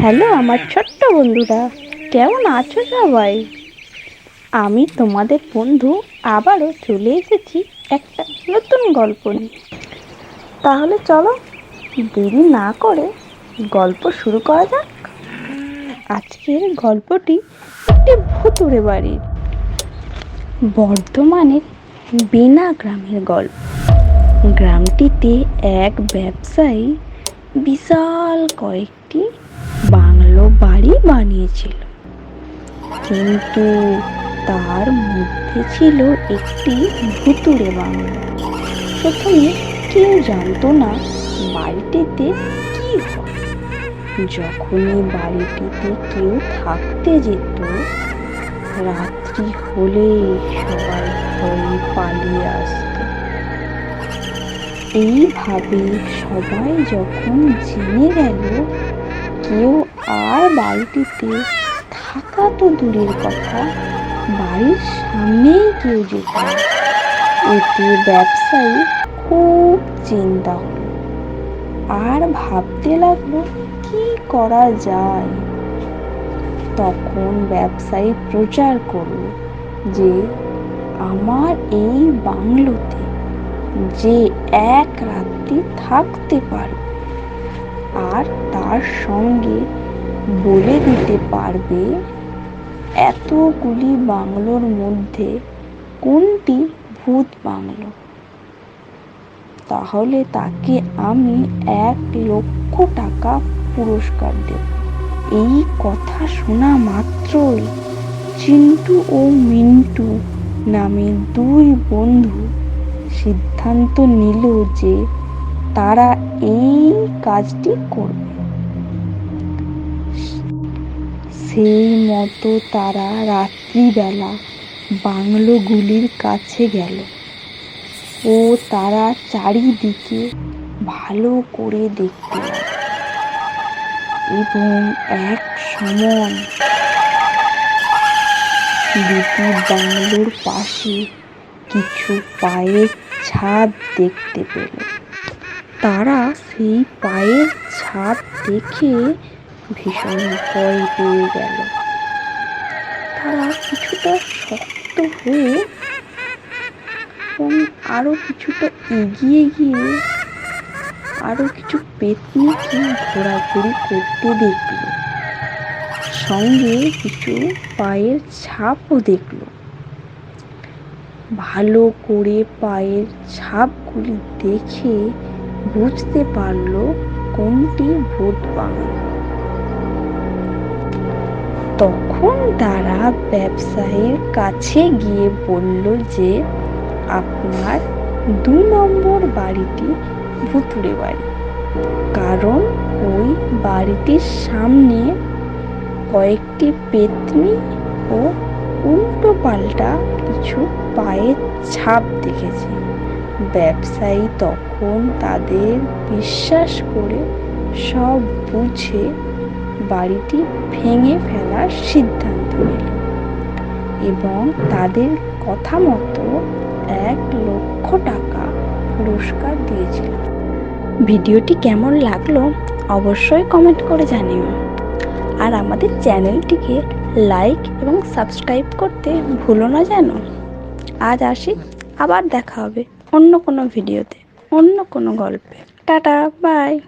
Hello, আমার ছোট্ট বন্ধুরা, কেমন আছো সবাই? আমি তোমাদের বন্ধু, আবারও চলে এসেছি একটা নতুন গল্প নিয়ে। তাহলে চলো, দেরি না করে গল্প শুরু করা যাক। আজকের গল্পটি একটি ভুতুড়ে বাড়ির, বর্ধমানের বেনা গ্রামের গল্প। গ্রামটিতে এক ব্যবসায়ী বিশাল কয়েকটি বানিয়েছিল। কিন্তু তার মধ্যে ছিল একটি ভুতুড়ে বাংলা। প্রথমে কেউ জানতো না বাড়িটিতে কি হয়। যখনই বাড়িটিতে কেউ থাকতে যেত, রাত্রি হলে সবাই ভয়ে পালিয়ে আসতো। এইভাবে সবাই যখন জেনে গেল, কেউ আর বাড়িটিতে থাকা তো দূরের কথা, বাড়ির সামনেই কেউ যেত। এতে ব্যবসায়ী খুব চিন্তা হলো আর ভাবতে লাগল, কি করা যায় তখন ব্যবসায়ী প্রচার করল যে, আমার এই বাংলোতে যে এক রাত্রি থাকতে পারবে, আর তার সঙ্গে বলে দিতে পারবে? এতগুলি বাংলোর মধ্যে কোনটি ভূত বাংলো? তাহলে তাকে আমি এক লক্ষ টাকা পুরস্কার দেব। এই কথা শোনা মাত্রই চিন্টু ও মিন্টু নামে দুই বন্ধু সিদ্ধান্ত নিল যে তারা এই কাজটি করবে। সেই মতো তারা রাত্রিবেলা বাংলোগুলির কাছে গেল। ও তারা চারিদিকে ভালো করে দেখতে এবং এক সময় দুটি বাংলোর পাশে কিছু পায়ের ছাপ দেখতে পেল। তারা সেই পায়ের ছাপ দেখে ভীষণ ভয় পেয়ে গেল। তারা কিছুটা শক্ত হয়ে এবং আরও কিছুটা এগিয়ে গিয়ে আরও কিছু পেতনিকে ঘোরাঘুরি করতে দেখল। সঙ্গে কিছু পায়ের ছাপও দেখল। ভালো করে পায়ের ছাপগুলি দেখে বুঝতে পারল কোনটি ভূত বাংলো তখন তারা ব্যবসায়ীর কাছে গিয়ে বলল যে, আপনার দু নম্বর বাড়িটি ভুতুড়ে বাড়ি। কারণ ওই বাড়িটির সামনে কয়েকটি পেতনি ও উল্টো পাল্টা কিছু পায়ের ছাপ দেখেছে। ব্যবসায়ী তখন তাদের বিশ্বাস করে সব বুঝে বাড়িটি ভেঙে ফেলার সিদ্ধান্ত নিল এবং তাদের কথা মতো এক লক্ষ টাকা পুরস্কার দিয়েছিল। ভিডিওটি কেমন লাগল অবশ্যই কমেন্ট করে জানিও। আর আমাদের চ্যানেলটিকে লাইক এবং সাবস্ক্রাইব করতে ভুলো না যেন। আজ আসি, আবার দেখা হবে অন্য কোনো ভিডিওতে, অন্য কোনো গল্পে। Tata, bye.